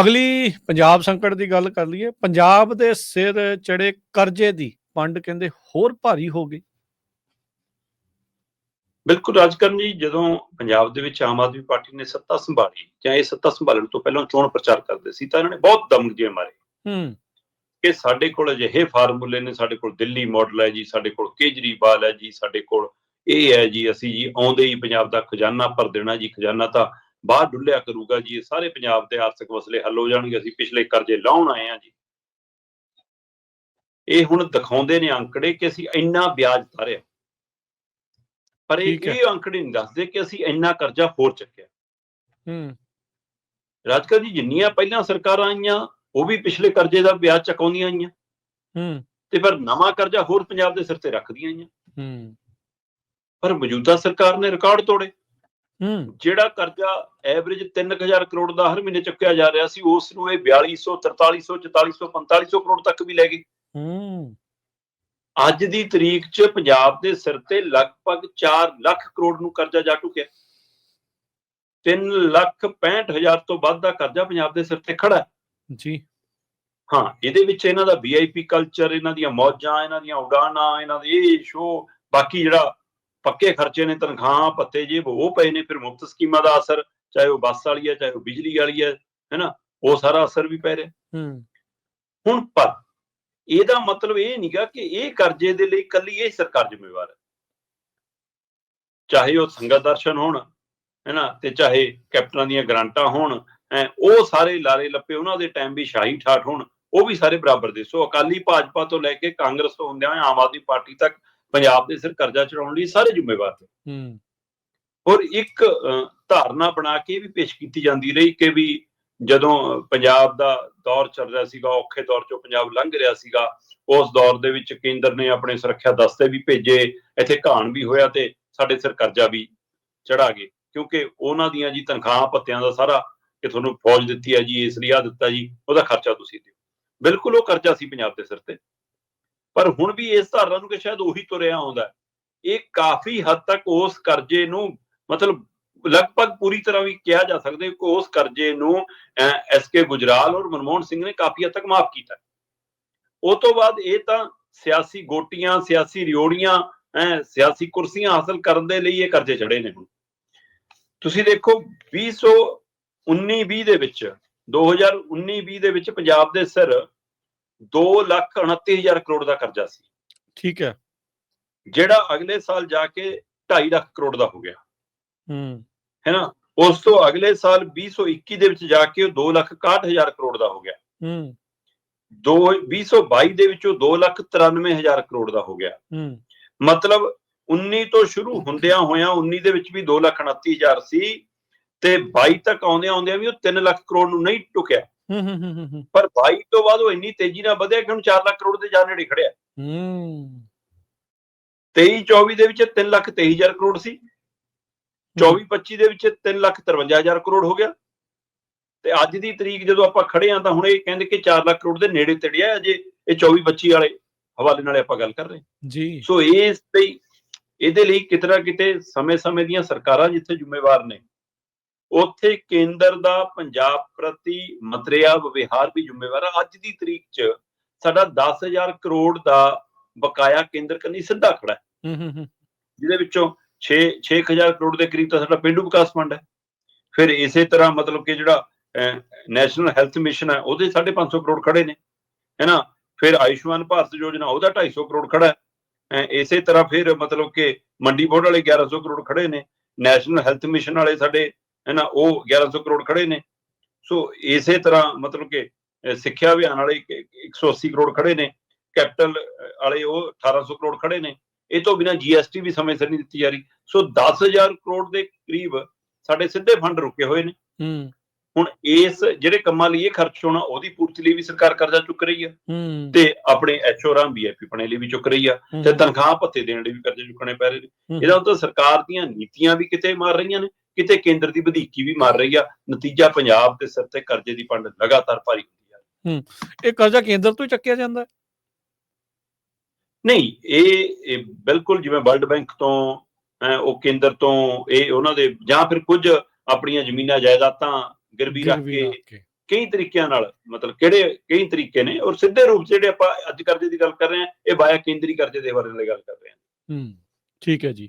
ਅਗਲੀ ਪੰਜਾਬ ਸੰਕਟ ਦੀ ਗੱਲ ਕਰ ਲਈਏ। ਪੰਜਾਬ ਦੇ ਸਿਰ ਚੜੇ ਕਰਜ਼ੇ ਦੀ ਪੰਡ ਕਹਿੰਦੇ ਹੋਰ ਭਾਰੀ ਹੋ ਗਈ। ਬਿਲਕੁਲ ਰਾਜਕਰਨ ਜੀ ਜਦੋਂ ਪੰਜਾਬ ਦੇ ਵਿੱਚ ਆਮ ਆਦਮੀ ਪਾਰਟੀ ਨੇ ਸੱਤਾ ਸੰਭਾਲੀ ਜਾਂ ਇਹ ਸੱਤਾ ਸੰਭਾਲਣ ਤੋਂ ਪਹਿਲਾਂ ਚੋਣ ਪ੍ਰਚਾਰ ਕਰਦੇ ਸੀ ਤਾਂ ਇਹਨਾਂ ਨੇ ਬਹੁਤ ਦਮਗਜੇ ਮਾਰੇ। ਹੂੰ। ਕਿ ਸਾਡੇ ਕੋਲ ਅਜਿਹੇ ਫਾਰਮੂਲੇ ਨੇ ਸਾਡੇ ਕੋਲ ਦਿੱਲੀ ਮਾਡਲ ਹੈ ਜੀ ਸਾਡੇ ਕੋਲ ਕੇਜਰੀਵਾਲ ਹੈ ਜੀ ਸਾਡੇ ਕੋਲ ਇਹ ਹੈ ਜੀ ਅਸੀਂ ਜੀ ਆਉਂਦੇ ਹੀ ਪੰਜਾਬ ਦਾ ਖਜ਼ਾਨਾ ਭਰ ਦੇਣਾ ਜੀ ਖਜ਼ਾਨਾ ਤਾਂ ਬਾਹਰ ਡੁੱਲਿਆ ਕਰੂਗਾ ਜੀ ਇਹ ਸਾਰੇ ਪੰਜਾਬ ਦੇ ਆਰਥਿਕ ਮਸਲੇ ਹੱਲ ਹੋ ਜਾਣਗੇ ਅਸੀਂ ਪਿਛਲੇ ਕਰਜ਼ੇ ਲਾਉਣ ਆਏ ਆ ਜੀ। ਇਹ ਹੁਣ ਦਿਖਾਉਂਦੇ ਨੇ ਅੰਕੜੇ ਕਿ ਅਸੀਂ ਇੰਨਾ ਵਿਆਜ ਤਾਰਿਆ ਪਰ ਇਹ। ਇਹ ਅੰਕੜੇ ਨਹੀਂ ਦੱਸਦੇ ਕਿ ਅਸੀਂ ਇੰਨਾ ਕਰਜ਼ਾ ਹੋਰ ਚੱਕਿਆ। ਹੂੰ। ਰਾਜਕਰ ਜੀ ਜਿੰਨੀਆਂ ਪਹਿਲਾਂ ਸਰਕਾਰਾਂ ਆਈਆਂ ਉਹ ਵੀ ਪਿਛਲੇ ਕਰਜ਼ੇ ਦਾ ਵਿਆਜ ਚੁਕਾਉਂਦੀਆਂ ਆਈਆਂ। ਹੂੰ। ਤੇ ਪਰ ਨਵਾਂ ਕਰਜ਼ਾ ਹੋਰ ਪੰਜਾਬ ਦੇ ਸਿਰ ਤੇ ਰੱਖਦੀਆਂ ਆਈਆਂ। ਹੂੰ। ਪਰ ਮੌਜੂਦਾ ਸਰਕਾਰ ਨੇ ਰਿਕਾਰਡ ਤੋੜੇ। ਜਿਹੜਾ ਕਰਜ਼ਾ ਐਵਰੇਜ 3000 ਕਰੋੜ ਦਾ ਹਰ ਮਹੀਨੇ ਚੁੱਕਿਆ ਜਾ ਰਿਹਾ ਸੀ ਉਸ ਨੂੰ ਇਹ 4200 4300 4400 4500 ਕਰੋੜ ਤੱਕ ਵੀ ਲੈ ਹੂੰ। ਅੱਜ ਦੀ ਤਰੀਕ 'ਚ ਪੰਜਾਬ ਦੇ ਸਿਰ ਤੇ ਲਗਭਗ 4 ਲੱਖ ਕਰੋੜ ਨੂੰ ਕਰਜ਼ਾ ਜਾ ਚੁੱਕਿਆ। 3 ਲੱਖ 65000 ਤੋਂ ਵੱਧ ਦਾ ਕਰਜ਼ਾ ਪੰਜਾਬ ਦੇ ਸਿਰ ਤੇ ਖੜਾ ਜੀ। ਹਾਂ ਇਹਦੇ ਵਿੱਚ ਇਹਨਾਂ ਦਾ ਵੀਆਈਪੀ ਕਲਚਰ ਇਹਨਾਂ ਦੀਆਂ ਮੌਜਾਂ ਇਹਨਾਂ ਦੀਆਂ ਉਡਾਨਾਂ ਇਹਨਾਂ ਦੇ ਇਹ ਸ਼ੋ ਬਾਕੀ ਜਿਹੜਾ ਪੱਕੇ ਖਰਚੇ ਨੇ ਤਨਖਾਹਾਂ ਭੱਤੇ ਜੇ ਉਹ ਪਏ ਨੇ ਫਿਰ ਮੁਫਤ ਸਕੀਮਾਂ ਦਾ ਅਸਰ ਚਾਹੇ ਉਹ ਬੱਸ ਵਾਲੀ ਹੈ ਚਾਹੇ ਉਹ ਬਿਜਲੀ ਵਾਲੀ ਹੈ ਹੈਨਾ ਉਹ ਸਾਰਾ ਅਸਰ ਵੀ ਪੈ ਰਿਹਾ। ਹੂੰ। ਹੁਣ ਪਰ ਇਹਦਾ ਮਤਲਬ ਇਹ ਨਹੀਂਗਾ ਕਿ ਇਹ ਕਰਜ਼ੇ ਦੇ ਲਈ ਕੱਲੀ ਇਹ ਸਰਕਾਰ ਜ਼ਿੰਮੇਵਾਰ ਹੈ। ਚਾਹੇ ਉਹ ਸੰਗਤ ਦਰਸ਼ਨ ਹੋਣ ਹੈਨਾ ਤੇ ਚਾਹੇ ਕੈਪਟਨਾਂ ਦੀਆਂ ਗਰਾਂਟਾਂ ਹੋਣ ਉਹ ਸਾਰੇ ਲਾਰੇ ਲੱਪੇ ਉਹਨਾਂ ਦੇ ਟਾਈਮ ਵੀ ਸ਼ਾਹੀ ਠਾਠ ਹੋਣ ਉਹ ਵੀ ਸਾਰੇ ਬਰਾਬਰ ਦੇ। ਸੋ ਅਕਾਲੀ ਭਾਜਪਾ ਤੋਂ ਲੈ ਕੇ ਕਾਂਗਰਸ ਤੋਂ ਹੁੰਦਿਆਂ ਆਮ ਆਦਮੀ ਪਾਰਟੀ ਤੱਕ ਪੰਜਾਬ ਦੇ ਸਿਰ ਕਰਜ਼ਾ ਚੜਾਉਣ ਲਈ ਸਾਰੇ ਜ਼ਿੰਮੇਵਾਰ ਨੇ। ਹੂੰ। ਔਰ ਇੱਕ ਧਾਰਨਾ ਬਣਾ ਕੇ ਵੀ ਪੇਸ਼ ਕੀਤੀ ਜਾਂਦੀ ਰਹੀ ਕਿ ਵੀ ਜਦੋਂ ਪੰਜਾਬ ਦਾ ਦੌਰ ਚੱਲ ਰਿਹਾ ਸੀਗਾ ਔਖੇ ਦੌਰ ਚੋਂ ਪੰਜਾਬ ਲੰਘ ਰਿਹਾ ਸੀਗਾ ਉਸ ਦੌਰ ਦੇ ਵਿੱਚ ਕੇਂਦਰ ਨੇ ਆਪਣੇ ਸੁਰੱਖਿਆ ਦਸਤੇ ਵੀ ਭੇਜੇ ਇੱਥੇ ਘਾਣ ਵੀ ਹੋਇਆ ਤੇ ਸਾਡੇ ਸਿਰ ਕਰਜ਼ਾ ਵੀ ਚੜਾ ਗਏ। ਕਿਉਂਕਿ ਉਹਨਾਂ ਦੀਆਂ ਜੀ ਤਨਖਾਹਾਂ ਭੱਤਿਆਂ ਦਾ ਸਾਰਾ ਕਿ ਤੁਹਾਨੂੰ ਫੌਜ ਦਿੱਤੀ ਹੈ ਜੀ ਇਸ ਲਈ ਆ ਦਿੱਤਾ ਜੀ ਉਹਦਾ ਖਰਚਾ ਤੁਸੀਂ ਦਿਓ। ਬਿਲਕੁਲ ਉਹ ਕਰਜ਼ਾ ਸੀ ਪੰਜਾਬ ਦੇ ਸਿਰ ਤੇ। ਪਰ ਹੁਣ ਵੀ ਇਸ ਧਾਰਨਾ ਨੂੰ ਕਿ ਸ਼ਾਇਦ ਉਹੀ ਤੁਰਿਆ ਆਉਂਦਾ ਇਹ ਕਾਫੀ ਹੱਦ ਤੱਕ ਉਸ ਕਰਜ਼ੇ ਨੂੰ ਮਤਲਬ ਲਗਭਗ ਪੂਰੀ ਤਰ੍ਹਾਂ ਵੀ ਕਿਹਾ ਜਾ ਸਕਦਾ ਕਿ ਉਸ ਕਰਜ਼ੇ ਨੂੰ ਐਸ ਗੁਜਰਾਲ ਔਰ ਮਨਮੋਹਨ ਸਿੰਘ ਨੇ ਕਾਫੀ ਹੱਦ ਤੱਕ ਮਾਫ ਕੀਤਾ। ਉਹ ਤੋਂ ਬਾਅਦ ਇਹ ਤਾਂ ਸਿਆਸੀ ਗੋਟੀਆਂ ਸਿਆਸੀ ਰਿਓੜੀਆਂ ਹੈਂ, ਸਿਆਸੀ ਕੁਰਸੀਆਂ ਹਾਸਲ ਕਰਨ ਦੇ ਲਈ ਇਹ ਕਰਜ਼ੇ ਚੜੇ ਨੇ ਹੁਣ। ਤੁਸੀਂ ਦੇਖੋ 2019-20 ਦੇ ਵਿੱਚ 2019-20 ਦੇ ਵਿੱਚ ਪੰਜਾਬ ਦੇ ਸਿਰ 2,29,000 ਕਰੋੜ ਦਾ ਕਰਜ਼ਾ ਸੀ। ਠੀਕ ਹੈ। ਜਿਹੜਾ ਅਗਲੇ ਸਾਲ ਜਾ ਕੇ 2.5 ਲੱਖ ਕਰੋੜ ਦਾ ਹੋ ਗਿਆ। ਹੂੰ। ਹੈ ਨਾ? ਉਸ ਤੋਂ ਅਗਲੇ ਸਾਲ 2021 ਦੇ ਵਿੱਚ ਜਾ ਕੇ ਉਹ 2,61,000 ਕਰੋੜ ਦਾ ਹੋ ਗਿਆ। ਹੂੰ। ਦੋ 2022 ਦੇ ਵਿੱਚ ਉਹ 2,93,000 ਕਰੋੜ ਦਾ ਹੋ ਗਿਆ। ਹੂੰ। ਮਤਲਬ 19 ਤੋਂ ਸ਼ੁਰੂ ਹੁੰਦਿਆਂ ਹੋਇਆਂ 19 ਦੇ ਵਿੱਚ ਵੀ 2,29,000 ਸੀ ਤੇ 22 ਤੱਕ ਆਉਂਦਿਆਂ ਆਉਂਦਿਆਂ ਵੀ ਉਹ 3 ਲੱਖ ਕਰੋੜ ਨੂੰ ਨਹੀਂ ਟੁਕਿਆ। ਹੂੰ ਹੂੰ ਹੂੰ ਪਰ 22 ਤੋਂ ਬਾਅਦ ਉਹ ਇੰਨੀ ਤੇਜ਼ੀ ਨਾਲ ਵਧਿਆ ਕਿ ਹੁਣ 4 ਲੱਖ ਕਰੋੜ ਦੇ ਜਾ ਨੇੜੇ ਖੜਿਆ ਹੂੰ। 23 24 ਦੇ ਵਿੱਚ 3 ਲੱਖ 23000 ਕਰੋੜ ਸੀ। 24 25 ਦੇ ਵਿੱਚ 3 ਲੱਖ 53000 ਕਰੋੜ ਹੋ ਗਿਆ। ਤੇ ਅੱਜ ਦੀ ਤਰੀਕ ਜਦੋਂ ਆਪਾਂ ਖੜੇ ਆਂ ਤਾਂ ਹੁਣ ਇਹ ਕਹਿੰਦੇ ਕਿ 4 ਲੱਖ ਕਰੋੜ ਦੇ ਨੇੜੇ ਤੜਿਆ ਅਜੇ। ਇਹ 24 25 ਵਾਲੇ ਹਵਾਲੇ ਨਾਲ ਆਪਾਂ ਗੱਲ ਕਰ ਰਹੇ। ਜੀ। ਸੋ ਇਸ ਲਈ ਇਹਦੇ ਲਈ ਕਿਤਨਾ ਕਿਤੇ ਸਮੇਂ-ਸਮੇਂ ਦੀਆਂ ਸਰਕਾਰਾਂ ਜਿੱਥੇ ਜ਼ਿੰਮੇਵਾਰ ਨੇ ਉੱਥੇ ਕੇਂਦਰ ਦਾ ਪੰਜਾਬ ਪ੍ਰਤੀ ਮਤਰਿਆ ਵਿਵਹਾਰ ਵੀ ਜ਼ਿੰਮੇਵਾਰ ਹੈ ਅੱਜ ਦੀ ਤਰੀਕ 'ਚ ਸਾਡਾ 10000 ਕਰੋੜ ਦਾ ਬਕਾਇਆ ਕੇਂਦਰ ਕੰਨੀ ਸਿੱਧਾ ਖੜਾ ਹੈ। ਹੂੰ ਹੂੰ ਹੂੰ। ਜਿਹਦੇ ਵਿੱਚੋਂ 6 6000 ਕਰੋੜ ਦੇ ਕਰੀਬ ਤਾਂ ਸਾਡਾ ਪਿੰਡੂ ਵਿਕਾਸ ਫੰਡ ਹੈ। ਫਿਰ ਇਸੇ ਤਰ੍ਹਾਂ ਮਤਲਬ ਕਿ ਜਿਹੜਾ ਨੈਸ਼ਨਲ ਹੈਲਥ ਮਿਸ਼ਨ ਹੈ ਉਹਦੇ 550 ਕਰੋੜ ਖੜੇ ਨੇ। ਹੈਨਾ ਫਿਰ ਆਯੁਸ਼ਮਾਨ ਭਾਰਤ ਯੋਜਨਾ ਉਹਦਾ 250 ਕਰੋੜ ਖੜਾ ਹੈ। ਇਸੇ ਤਰ੍ਹਾਂ ਫਿਰ ਮਤਲਬ ਕਿ ਮੰਡੀ ਬੋਰਡ ਵਾਲੇ 1100 ਕਰੋੜ ਖੜੇ ਨੇ। ਨੈਸ਼ਨਲ ਹੈਲਥ ਮਿਸ਼ਨ ਵਾਲੇ ਸਾਡੇ ਹੈਨਾ ਉਹ 1100 ਕਰੋੜ ਖੜੇ ਨੇ। ਸੋ ਇਸੇ ਤਰ੍ਹਾਂ ਮਤਲਬ ਕਿ ਸਿੱਖਿਆ ਅਭਿਆਨ ਵਾਲੇ ਇੱਕ- ਇੱਕ 180 ਕਰੋੜ ਖੜੇ ਨੇ। ਕੈਪੀਟਲ ਵਾਲੇ ਉਹ 1800 ਕਰੋੜ ਖੜੇ ਨੇ। ਇਹ ਤੋਂ ਬਿਨਾ ਜੀਐਸਟੀ ਵੀ ਸਮੇਂ ਸਿਰ ਨਹੀਂ ਦਿੱਤੀ ਜਾ ਰਹੀ। ਸੋ 10000 ਕਰੋੜ ਦੇ ਕਰੀਬ ਸਾਡੇ ਸਿੱਧੇ ਫੰਡ ਰੁਕੇ ਹੋਏ ਨੇ। ਹੂੰ। ਹੁਣ ਇਸ ਜਿਹੜੇ ਕੰਮਾਂ ਲਈ ਇਹ ਖਰਚ ਹੋਣਾ ਉਹਦੀ ਪੂਰਤੀ ਲਈ ਵੀ ਸਰਕਾਰ ਕਰਜ਼ਾ ਚੁੱਕ ਰਹੀ ਆ। ਹੂੰ। ਤੇ ਆਪਣੇ ਐਚਓ ਰਾਮ ਵੀਆਈਪੀ ਪਣੇ ਲਈ ਵੀ ਚੁੱਕ ਰਹੀ ਆ। ਤੇ ਤਨਖਾਹ ਭੱਤੇ ਦੇਣ ਲਈ ਵੀ ਕਰਜ਼ੇ ਚੁੱਕਣੇ ਪੈ ਰਹੇ ਨੇ। ਹੂੰ। ਇਹਦਾ ਮਤਲਬ ਸਰਕਾਰ ਦੀਆਂ ਨੀਤੀਆਂ ਵੀ ਕਿਤੇ ਮਾਰ ਰਹੀਆਂ ਨੇ। ਕਿਤੇ ਕੇਂਦਰ ਦੀ ਵਧੀਕੀ ਵੀ ਮਾਰ ਰਹੀ ਆ ਨਤੀਜਾ ਪੰਜਾਬ ਦੇ ਸਿਰ ਤੇ ਕਰਜ਼ੇ ਦੀ ਪੰਡ ਲਗਾਤਾਰ ਭਾਰੀ ਹੁੰਦੀ ਆ ਇਹ ਕਰਜ਼ਾ ਕੇਂਦਰ ਤੋਂ ਹੀ ਚੱਕਿਆ ਜਾਂਦਾ? ਹੈ? ਨਹੀਂ ਇਹ ਇਹ ਬਿਲਕੁਲ ਜਿਵੇਂ ਵਰਲਡ ਬੈਂਕ ਤੋਂ ਉਹ ਕੇਂਦਰ ਤੋਂ ਇਹ ਉਹਨਾਂ ਦੇ ਜਾਂ ਫਿਰ ਕੁਝ ਆਪਣੀਆਂ ਜ਼ਮੀਨਾਂ ਜਾਇਦਾਦਾਂ ਗਿਰਵੀ ਰੱਖ ਕੇ ਕਈ ਤਰੀਕਿਆਂ ਨਾਲ ਮਤਲਬ ਕਿਹੜੇ ਕਈ ਤਰੀਕੇ ਨੇ ਔਰ ਸਿੱਧੇ ਰੂਪ ਜਿਹੜੇ ਆਪਾਂ ਅੱਜ ਕਰਜ਼ੇ ਦੀ ਗੱਲ ਕਰ ਰਹੇ ਹਾਂ ਇਹ ਬਾਇਆ ਕੇਂਦਰੀ ਕਰਜ਼ੇ ਦੇ ਬਾਰੇ ਨਾਲ ਗੱਲ ਕਰ ਰਹੇ ਹਾਂ ਹੂੰ ਠੀਕ ਹੈ ਜੀ।